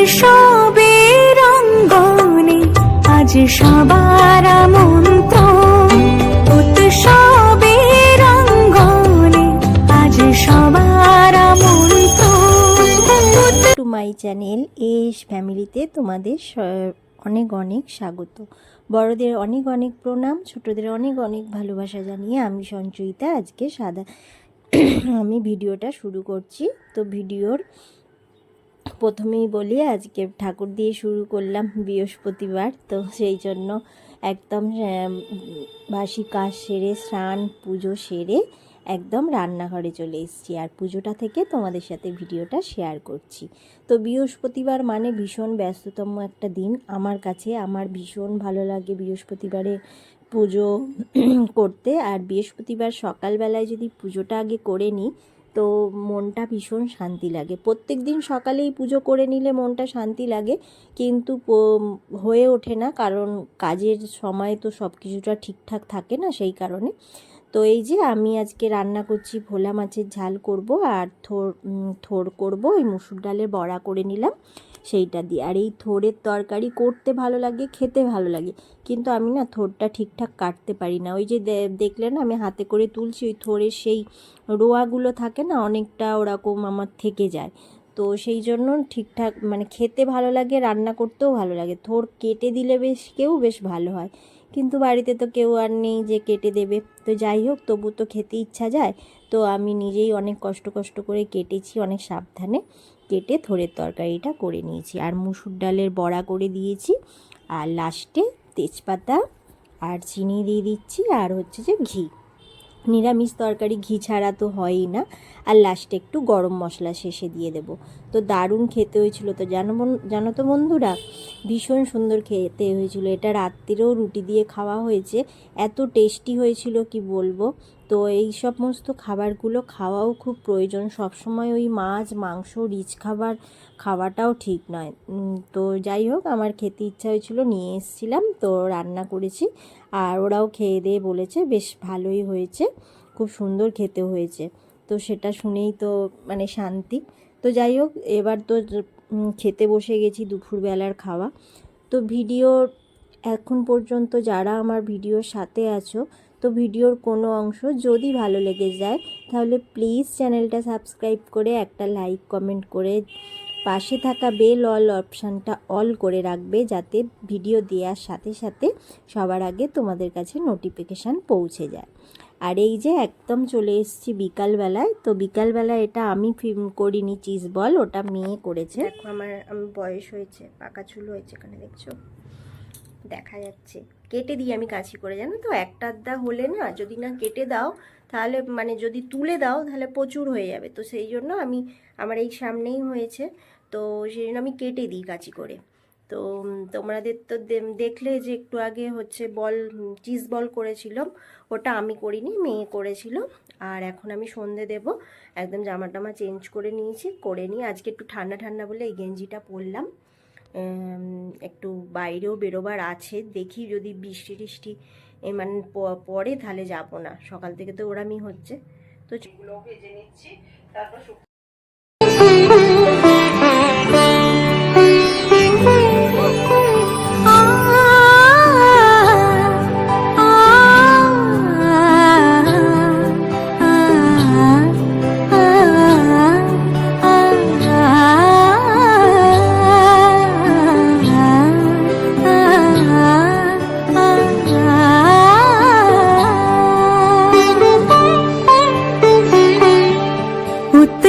উৎসবের অঙ্গনে আজ সবার মন্ত্র উৎসবের অঙ্গনে আজ সবার মন্ত্র টু মাই চ্যানেল এস ফ্যামিলিতে তোমাদের অনেক অনেক স্বাগত। বড়দের অনেক অনেক প্রণাম, ছোটদের অনেক অনেক ভালোবাসা জানিয়ে আমি সঞ্চয়িতা। আজকে সাদা, আমি ভিডিওটা শুরু করছি। তো ভিডিওর প্রথমেই বলি, আজকে ঠাকুর দিয়ে শুরু করলাম বৃহস্পতিবার। তো সেই জন্য একদম বাসি কাজ সেরে, স্নান, পুজো সেরে একদম রান্নাঘরে চলে এসেছি। আর পুজোটা থেকে তোমাদের সাথে ভিডিওটা শেয়ার করছি। তো বৃহস্পতিবার মানে ভীষণ ব্যস্ততম একটা দিন আমার কাছে। আমার ভীষণ ভালো লাগে বৃহস্পতিবারে পুজো করতে। আর বৃহস্পতিবার সকালবেলায় যদি পুজোটা আগে করে নিই তো মনটা ভীষণ শান্তি লাগে। প্রত্যেক দিন সকালেই পুজো করে নিলে মনটা শান্তি লাগে, কিন্তু হয়ে ওঠে না, কারণ কাজের সময় তো সব কিছুটা ঠিকঠাক থাকে না সেই কারণে। তো এই যে আমি আজকে রান্না করছি ভোলা মাছের ঝাল করব আর থোর থোর করব, ওই মুসুর ডালের বড়া করে নিলাম সেইটা দিয়ে। আর এই থোরের তরকারি করতে ভালো লাগে, খেতে ভালো লাগে, কিন্তু আমি না থোরটা ঠিকঠাক কাটতে পারি না। ওই যে দেখলে না আমি হাতে করে তুলছি, ওই থোরের সেই রোয়াগুলো থাকে না, অনেকটা ওরকম আমার থেকে যায়। তো সেই জন্য ঠিকঠাক মানে খেতে ভালো লাগে, রান্না করতেও ভালো লাগে। থোর কেটে দিলে বেশ, কেউ বেশ ভালো হয়। কিন্তু বাড়িতে তো কেউ আর নেই যে কেটে দেবে। তো যাই হোক, তবু তো খেতে ইচ্ছা যায়। তো আমি নিজেই অনেক কষ্ট কষ্ট করে কেটেছি, অনেক সাবধানে কেটে থোড়ের তরকারিটা করে নিয়েছি। আর মুসুর ডালের বড়া করে দিয়েছি। আর লাস্টে তেজপাতা আর চিনি দিয়ে দিচ্ছি। আর হচ্ছে যে ঘি। নিরামিষ তরকারি ঘি ছাড়া তো হয়ই না। আর লাস্টে একটু গরম মশলা শেষে দিয়ে দেব। তো দারুণ খেতে হয়েছিল তো জানো জানো তো বন্ধুরা? ভীষণ সুন্দর খেতে হয়েছিল। এটা রাত্রিরেও রুটি দিয়ে খাওয়া হয়েছে। এত টেস্টি হয়েছিল, কি বলব? তো এই সমস্ত খাবারগুলো খাওয়াও খুব প্রয়োজন। সবসময় ওই মাছ, মাংস, রিচ খাবার খাওয়াটাও ঠিক নয়। তো যাই হোক, আমার খেতে ইচ্ছা হয়েছিল, নিয়ে এসেছিলাম, তো রান্না করেছি আর ওরাও খেয়ে দিয়ে বলেছে, বেশ ভালোই হয়েছে, খুব সুন্দর খেতে হয়েছে। তো সেটা শুনেই তো মানে শান্তি। তো যাই হোক, এবার তো খেতে বসে গেছি দুপুরবেলার খাওয়া। তো ভিডিও, এখন পর্যন্ত যারা আমার ভিডিওর সাথে আছো তো ভিডিওর কোনো অংশ যদি ভালো লেগে যায়, তাহলে প্লিজ চ্যানেলটা সাবস্ক্রাইব করে একটা লাইক কমেন্ট করে পাশে থাকা বেল অল অপশানটা অল করে রাখবে, যাতে ভিডিও দেওয়ার সাথে সাথে সবার আগে তোমাদের কাছে নোটিফিকেশান পৌঁছে যায়। আর এই যে একদম চলে এসেছি বিকালবেলায়, তো বিকালবেলায় এটা আমি করিনি চিজ বল ওটা মেয়ে করেছে। দেখো আমার আমি বয়স হয়েছে, পাকা চুল হয়েছে এখানে, দেখছ? দেখা যাচ্ছে। কেটে দিই আমি কাছি করে, জানো তো? একটা আধটা হলে না, যদি না কেটে দাও, তাহলে মানে যদি তুলে দাও, তাহলে প্রচুর হয়ে যাবে। তো সেই জন্য আমি, আমার এই সামনেই হয়েছে। তো সেই জন্য আমি কেটে দিই কাচি করে। তো তোমাদের তো দেখলে যে একটু আগে হচ্ছে বল, চিজ বল করেছিলাম, ওটা আমি করিনি, মেয়ে করেছিল। আর এখন আমি সন্ধে দেব, একদম জামা টামা চেঞ্জ করে নিয়েছি, করে নিয়ে আজকে একটু ঠান্ডা ঠান্ডা বলে এই গেঞ্জিটা পরলাম। একটু বাইরেও বেরোবার আছে। দেখি যদি বৃষ্টি টিষ্টি মানে পরে তাহলে যাব না। সকাল থেকে তো ওরামই হচ্ছে। তো ভেজে নিচ্ছি। তারপর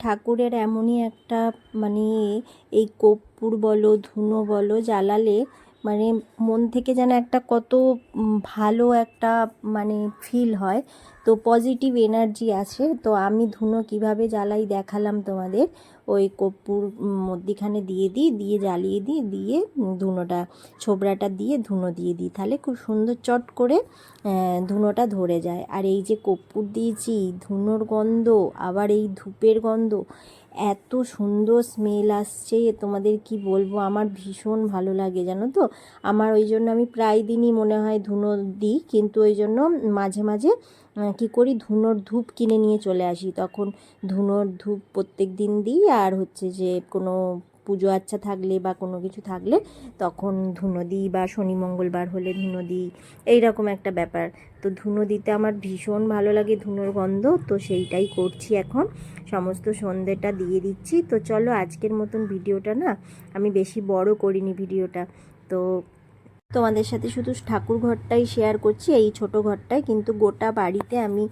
ঠাকুরের এমনই একটা মানে এই কর্পূর বলো, ধুনো বলো জ্বালালে মানে মন থেকে যেন একটা কত ভালো একটা মানে ফিল হয়। তো পজিটিভ এনার্জি আছে। তো আমি ধুনো কীভাবে জ্বালাই দেখালাম তোমাদের। ওই কর্পূর মধ্যিখানে দিয়ে দিই, দিয়ে জ্বালিয়ে দিই, দিয়ে ধুনোটা, ছোবড়াটা দিয়ে ধুনো দিয়ে দিই। তাহলে খুব সুন্দর চট করে ধুনোটা ধরে যায়। আর এই যে কর্পূর দিয়েছি, ধুনোর গন্ধ, আবার এই ধূপের গন্ধ এত সুন্দর স্মেল আসছে, তোমাদের কি বলব? আমার ভীষণ ভালো লাগে, জানো তো? আমার ওই জন্য আমি প্রায় দিনই মনে হয় ধুনো দিই, কিন্তু ওই জন্য মাঝে মাঝে কী করি? ধুনোর ধূপ কিনে নিয়ে চলে আসি। তখন ধুনোর ধূপ প্রত্যেক দিন দিই, আর হচ্ছে যে কোনো পুজো আচ্ছা থাকলে বা কোনো কিছু থাকলে তখন ধুনো দিই, বা শনি মঙ্গলবার হলে ধুনো দিই এই রকম একটা ব্যাপার। তো ধুনো দিতে আমার ভীষণ ভালো লাগে, ধুনোর গন্ধ, তো সেইটাই করছি এখন। সমস্ত সন্ধেটা দিয়ে দিচ্ছি। তো চলো আজকের মতন ভিডিওটা না, আমি বেশি বড় করিনি ভিডিওটা। তো তোমাদের সাথে শুধু ঠাকুর ঘরটাই শেয়ার করছি, এই ছোট ঘরটাই কিন্তু গোটা বাড়িতে আমি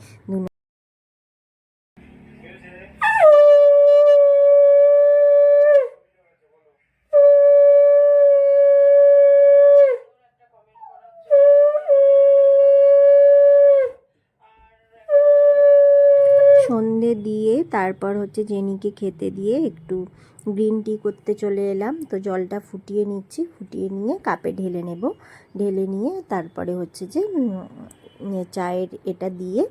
দিয়ে তারপর হচ্ছে জেনিকে খেতে দিয়ে একটু গ্রিন টি করতে চলে এলাম। তো জলটা ফুটিয়ে নিচ্ছি, ফুটিয়ে নিয়ে কাপে ঢেলে নেব। ঢেলে নিয়ে তারপরে হচ্ছে যে চায়ের এটা দিয়ে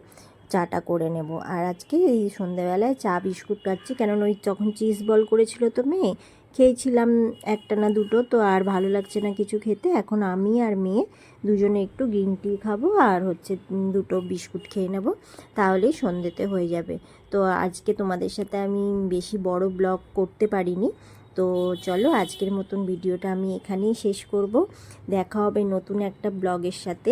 চাটা করে নেব। আর আজকে এই সন্ধ্যাবেলায় চা বিস্কুট খাচ্ছি। কেননা ওই যখন চিজ বল করেছিল তো মেয়ে খেয়েছিলাম একটা না দুটো, তো আর ভালো লাগছে না কিছু খেতে। এখন আমি আর মেয়ে দুজনে একটু গ্রিন টি খাব আর হচ্ছে দুটো বিস্কুট খেয়ে নেব তাহলেই সন্ধ্যেতে হয়ে যাবে। তো আজকে তোমাদের সাথে আমি বেশি বড় ব্লগ করতে পারিনি। তো চলো আজকের মতন ভিডিওটা আমি এখানেই শেষ করব। দেখা হবে নতুন একটা ব্লগের সাথে,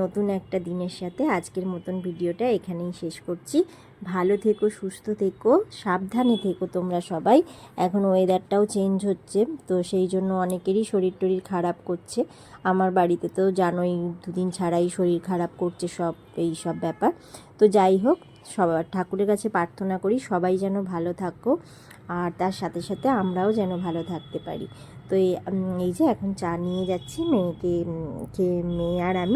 নতুন একটা দিনের সাথে। আজকের মতন ভিডিওটা এখানেই শেষ করছি। ভালো থেকো, সুস্থ থেকো, সাবধানে থেকো তোমরা সবাই। এখন ওয়েদারটাও চেঞ্জ হচ্ছে, তো সেই জন্য অনেকেরই শরীর টরীর খারাপ করছে। আমার বাড়িতে তো জানোই, দুদিন ছাড়াই শরীর খারাপ করছে সব, এই সব ব্যাপার। তো যাই হোক, সবার ঠাকুরের কাছে প্রার্থনা করি, সবাই যেন ভালো থাকো, আর তার সাথে সাথে আমরাও যেন ভালো থাকতে পারি। তো এই যে এখন চা নিয়ে যাচ্ছি, মেয়েকে মেয়ে আর আমি।